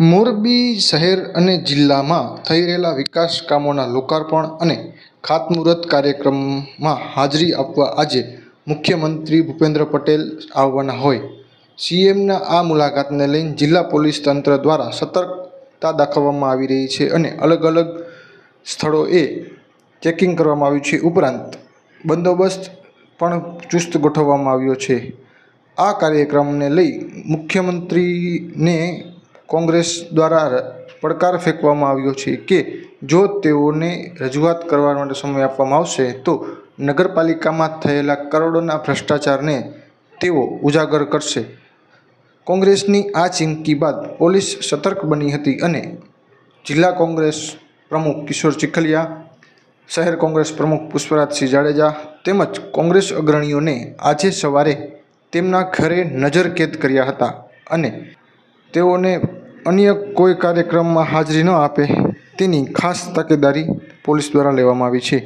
મોરબી શહેર અને જિલ્લામાં થઈ રહેલા વિકાસ કામોના લોકાર્પણ અને ખાતમુહૂર્ત કાર્યક્રમમાં હાજરી આપવા આજે મુખ્યમંત્રી ભૂપેન્દ્ર પટેલ આવવાના હોય. સીએમના આ મુલાકાતને લઈને જિલ્લા પોલીસ તંત્ર દ્વારા સતર્કતા દાખવવામાં આવી રહી છે અને અલગ અલગ સ્થળોએ ચેકિંગ કરવામાં આવ્યું છે. ઉપરાંત બંદોબસ્ત પણ ચુસ્ત ગોઠવવામાં આવ્યો છે. આ કાર્યક્રમને લઈ મુખ્યમંત્રીને કોંગ્રેસ દ્વારા પડકાર ફેંકવામાં આવ્યો છે કે જો તેઓને રજૂઆત કરવા માટે સમય આપવામાં આવશે, તો નગરપાલિકામાં થયેલા કરોડોના ભ્રષ્ટાચારને તેઓ ઉજાગર કરશે. કોંગ્રેસની આ ચીમકી બાદ પોલીસ સતર્ક બની હતી અને જિલ્લા કોંગ્રેસ પ્રમુખ કિશોર ચીખલિયા, શહેર કોંગ્રેસ પ્રમુખ પુષ્પરાજસિંહ જાડેજા તેમજ કોંગ્રેસ અગ્રણીઓને આજે સવારે તેમના ઘરે નજરકેદ કર્યા હતા અને તેઓને અન્ય કોઈ કાર્યક્રમમાં હાજરી ન આપે તેની ખાસ તકેદારી પોલીસ દ્વારા લેવામાં આવી છે.